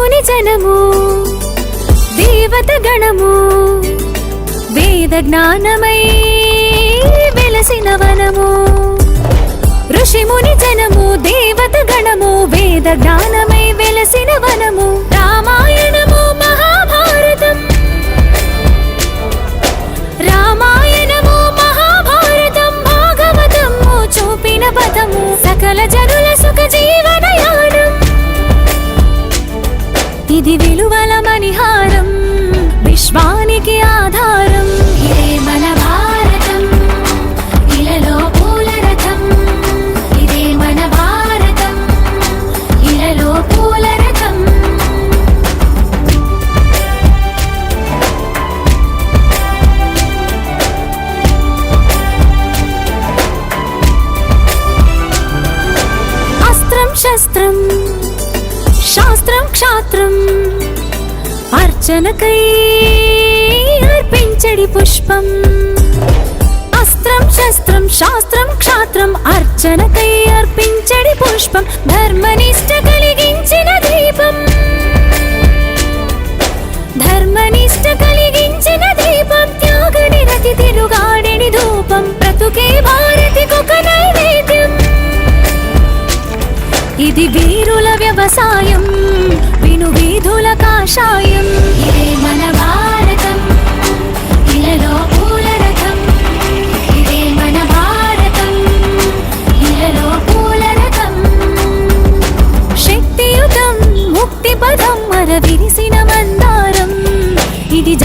ముని జనము దేవత గణము వేద జ్ఞానమై వెలసిన వనము. ఋషిముని జనము దేవత గణము వేద జ్ఞానమై వెలసిన వనము. రామాయణము మహాభారతం. రామాయణము మహాభారతం భాగవతము చూపిన పదము. సకల జనుల సుఖ జీవన ఇది విలువల హా అర్చనకై అర్పించడి పుష్పం. అస్త్రం శస్త్రం శాస్త్రం క్షాత్రం అర్చనకై అర్పించడి పుష్పం. ధర్మనిష్ట కలిగించిన దీపం. ధర్మనిష్ట కలిగించిన దీపం. త్యాగ నిరతి తిరుగాడిని ధూపం. బ్రతుకే భారతికొక నైవేద్యం. ఇది వీరుల వ్యవసాయం. విను వీధుల కాషాయం.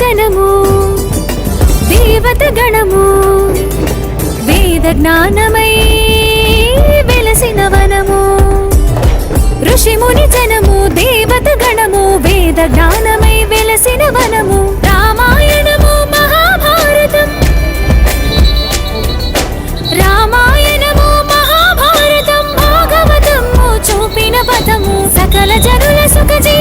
జనము దేవత గణము వేద జ్ఞానమై వెలసిన వనము. ఋషిముని జనము దేవత గణము వేద జ్ఞానమై వెలసిన వనము. రామాయణము రామాయణము మహాభారతం చూపిన పదము. సకల జనుల సుఖజీ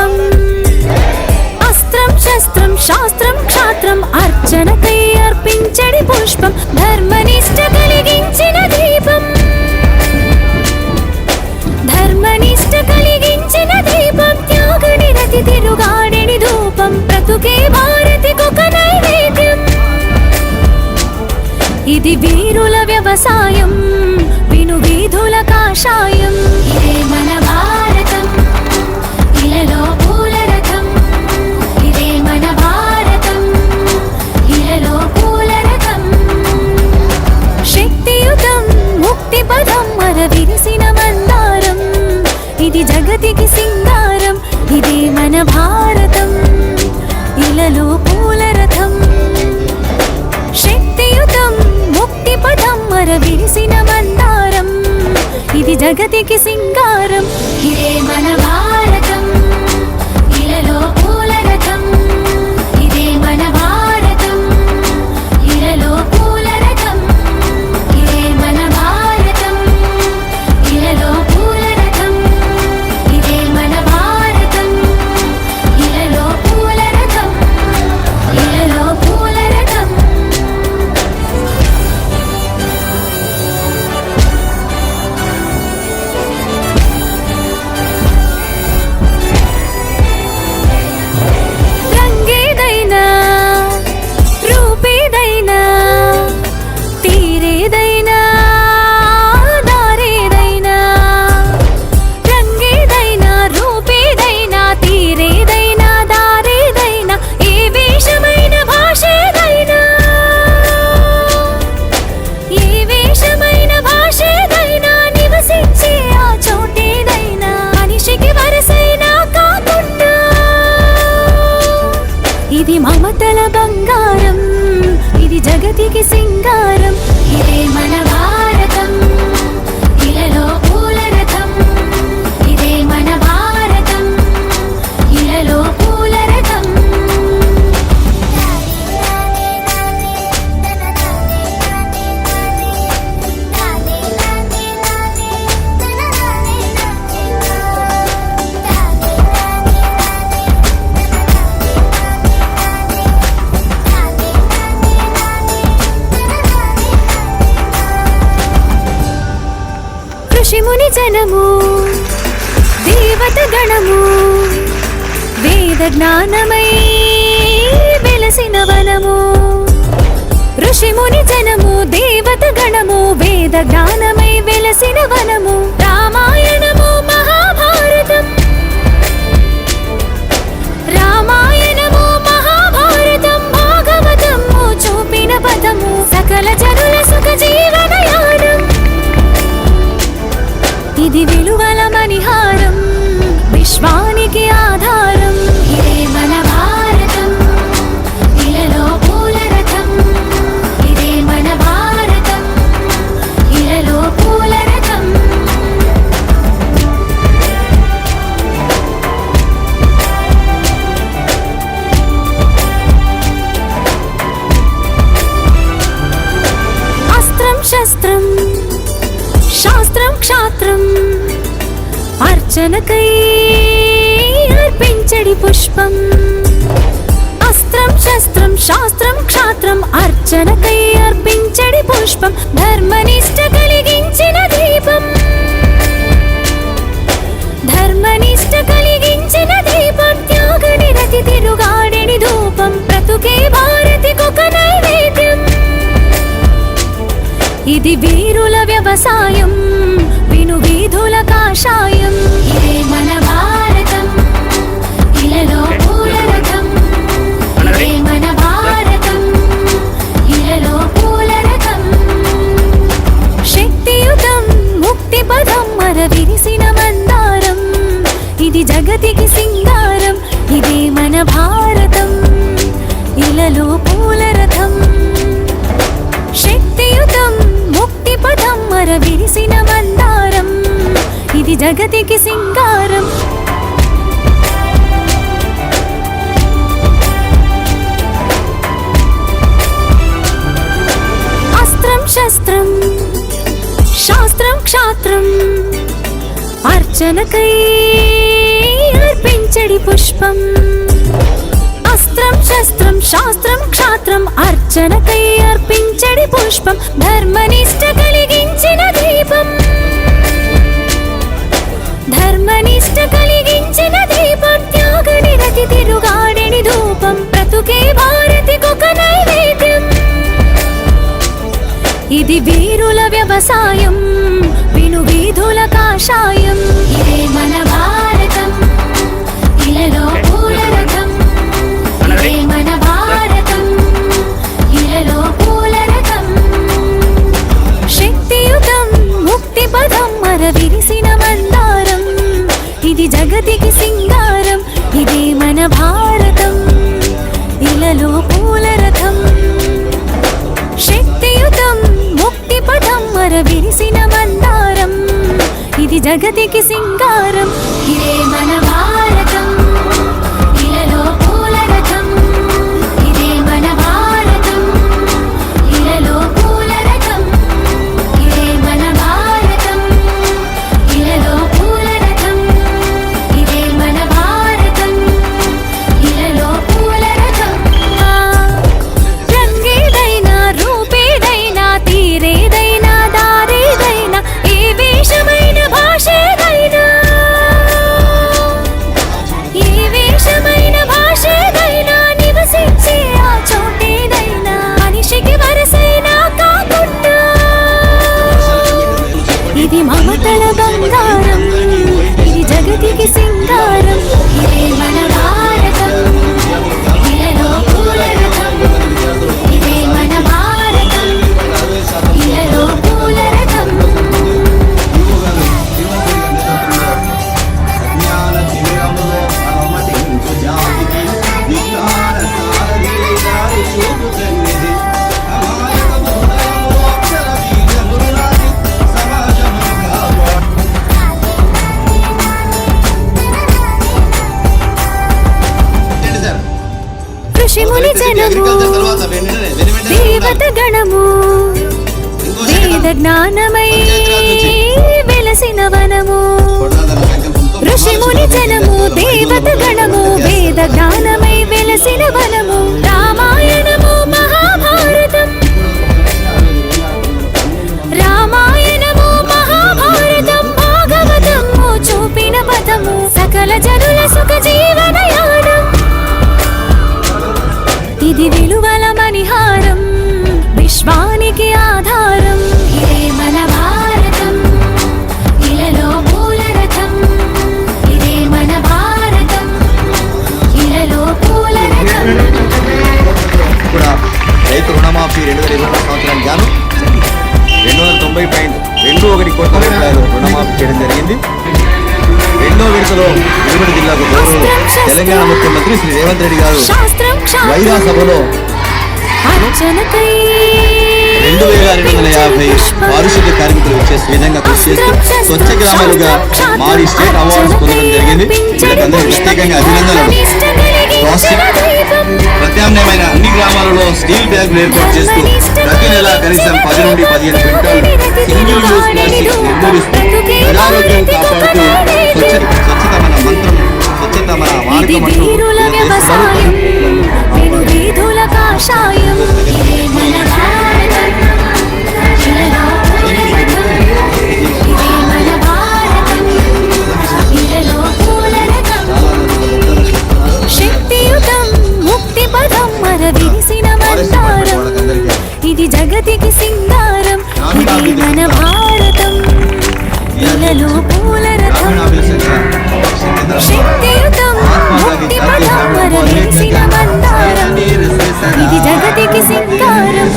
അല്പം kissing జ్ఞానమై వెలసిన వనము. ఋషిముని జనము దేవత గణము వేద జ్ఞానమై వెలసిన వనము. అర్చనకై అర్పించడి పుష్పం. అస్త్రం శస్త్రం శాస్త్రం క్షాత్రం అర్చనకై అర్పించడి పుష్పం. ధర్మనిష్ట కలిగించిన దీపం. ధర్మనిష్ట కలిగించిన దీపం. త్యాగ నిరతి తిరుగాడిని ధూపం. బ్రతుకే భారతికొక నైవేద్యం. ఇది వీరుల వ్యవసాయం. కాషాయం ఇదే మన భారతం. ఇలలో పూల రథం ఇదే మన భారతం. ఇలలో పూల రథం శక్తియుతం ముక్తి పదం మర విరిసిన మందారం. ఇది జగతికి సింగారం. ఇదే మన భారతం. ఇలలో పూల రథం శక్తియుతం ముక్తి పదం మర విరిసిన మందారం. ఇది జగతికి సింగారం. అస్త్రం శస్త్రం శాస్త్రం క్షాత్రం అర్చనకై అర్పించడి పుష్పం. అస్త్రం శస్త్రం శాస్త్రం క్షాత్రం అర్చనకై అర్పించడి పుష్పం. ధర్మనిష్ట కలిగించిన దీపం. ధర్మనిష్ట కలిగించిన దీపత్యాగని రతి నిరతి తిరుగాడిని ధూపం బ్రతుకే భారతికొక నైవేద్యం. ఇది వీరుల వ్యవసాయం విను వీధుల కాషాయం. ఇదే మన భారతం ఇలలో పూల ఇదే మన భారతం ఇలలో పూల శక్తియుతం ముక్తి పదం మర విరిసిన మంద జగతికి సింగారం ఇదే మన భారతం. ఇలలో పూల రథం. శక్తియుతం ముక్తి పదం మర విరిసిన మందారం. ఇది జగతికి సింగారం ఇదే మన సభలో నిలబడి జిల్లాకు గౌరవం తెలంగాణ ముఖ్యమంత్రి శ్రీ రేవంత్ రెడ్డి గారు వైరా సభలో రెండు వేల రెండు వందల యాభై పారిశుద్ధ్య కార్మికులు వచ్చే విధంగా కృషి చేస్తూ స్వచ్ఛ గ్రామాలుగా మారి స్టేట్ అవార్డు పొందడం జరిగింది. వీళ్ళకందరూ ప్రత్యేకంగా అభినందనలు. ప్రత్యామ్నాయమైన అన్ని గ్రామాలలో స్టీల్ బ్యాగులు ఏర్పాటు చేస్తూ ప్రతి నెల కనీసం పది నుండి పదిహేను క్వింటాలు సింగిల్ యూస్ ప్లాస్టిక్ నిర్మూలిస్తూ ప్రజారోగ్యం కాపాడుతూ ఇది వీరుల వ్యవసాయం విను వీధుల కాషాయం. ఇదే మన భారతం ఇలా ఇది జగతికి సింగారం ఇది మన భారతం. పూల రథం. శక్తి ఇది జగతికి సింగారం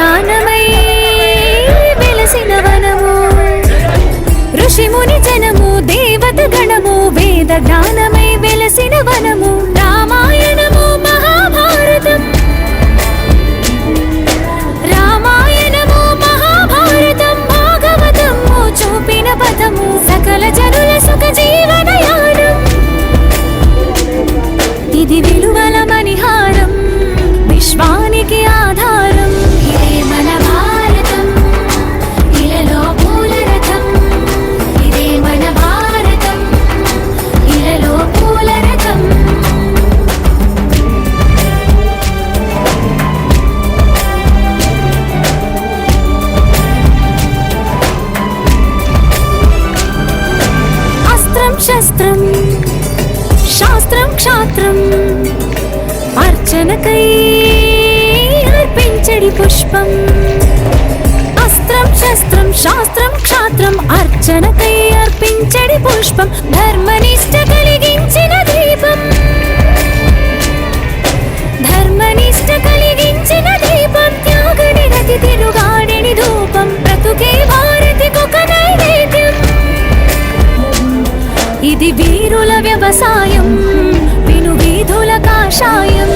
జ్ఞానమై వెలసిన వనము. ఋషిముని జనము దేవత గణము వేద జ్ఞానమై వెలసిన వనము. రక్షణకై అర్పించడి పుష్పం. అస్త్రం శస్త్రం శాస్త్రం క్షాత్రం అర్చనకై అర్పించడి పుష్పం. ధర్మనిష్ట కలిగించిన దీపం. ధర్మనిష్ట కలిగించిన దీపం. త్యాగడి రతి తిరుగాడిని ధూపం. బ్రతుకే భారతికొక నైవేద్యం. ఇది వీరుల వ్యవసాయం. నిధుల కాషాయం.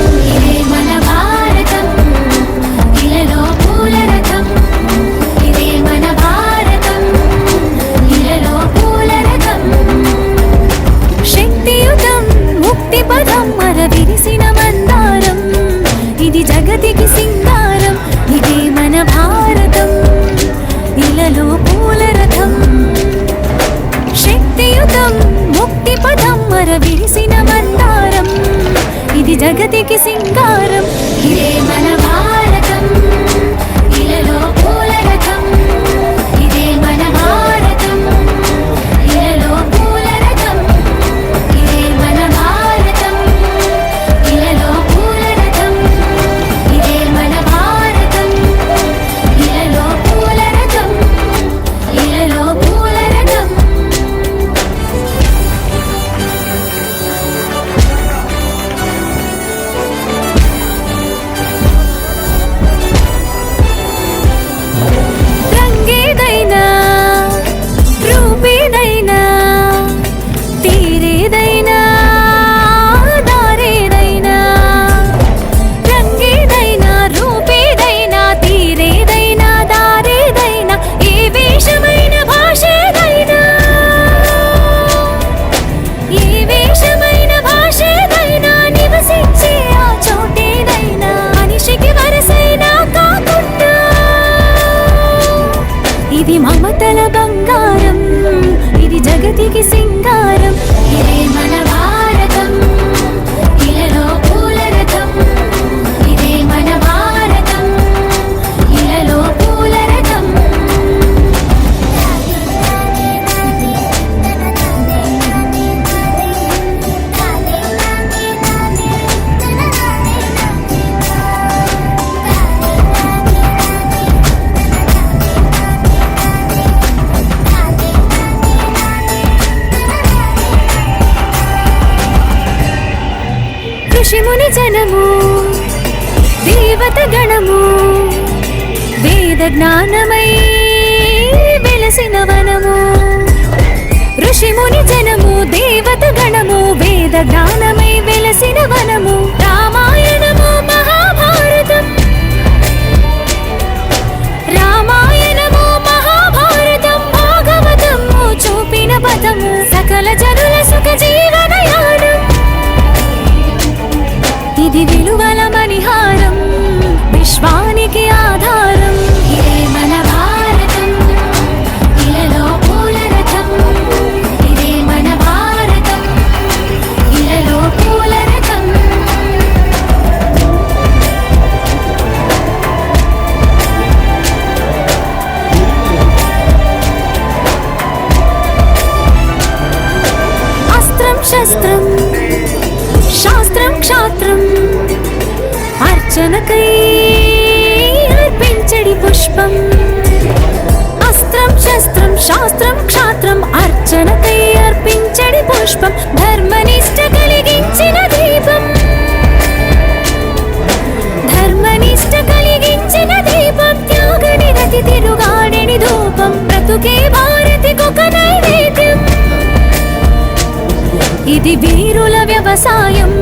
జ్ఞానమై వెలసిన వనము. ఋషిముని జనము దేవత గణము వేద జ్ఞానమై వెలసిన వనము. రామాయణము మహాభారతం. రామాయణము మహాభారతం భాగవతము చూపిన పదము. సకల జనుల సుఖ ఇది విలువల రక్షణకై అర్పించడి పుష్పం. అస్త్రం శస్త్రం శాస్త్రం క్షాత్రం అర్చనకై అర్పించడి పుష్పం. ధర్మనిష్ట కలిగించిన దీపం. ధర్మనిష్ట కలిగించిన దీపం. త్యాగని రతి ధూపం. బ్రతుకే భారతికొక నైవేద్యం. ఇది వీరుల వ్యవసాయం.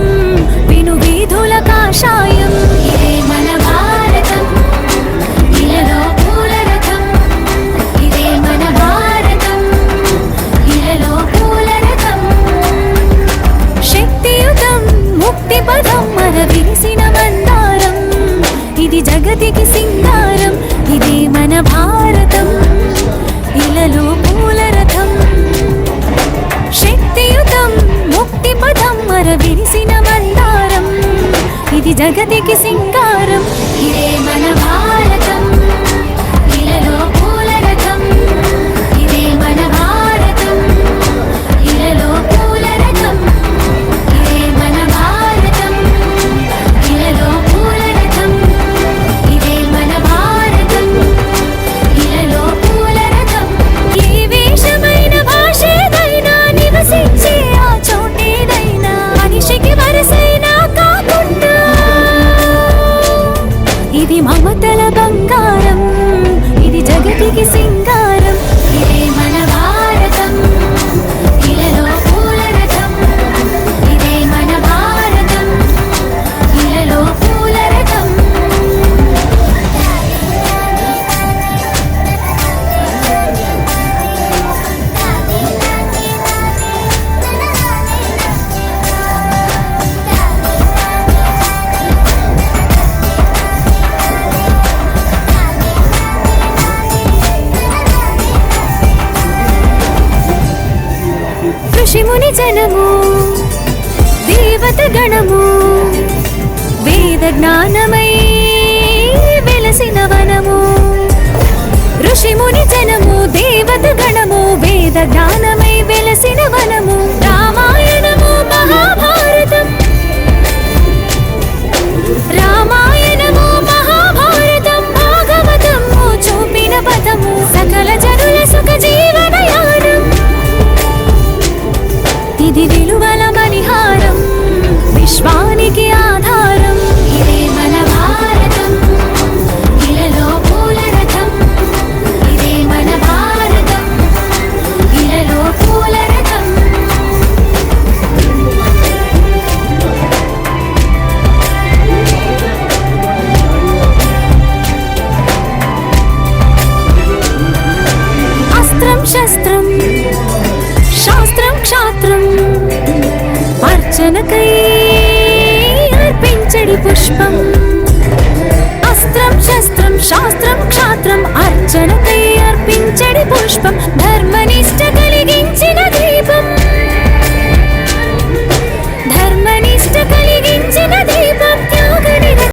జగతికి సింగారం ఇదే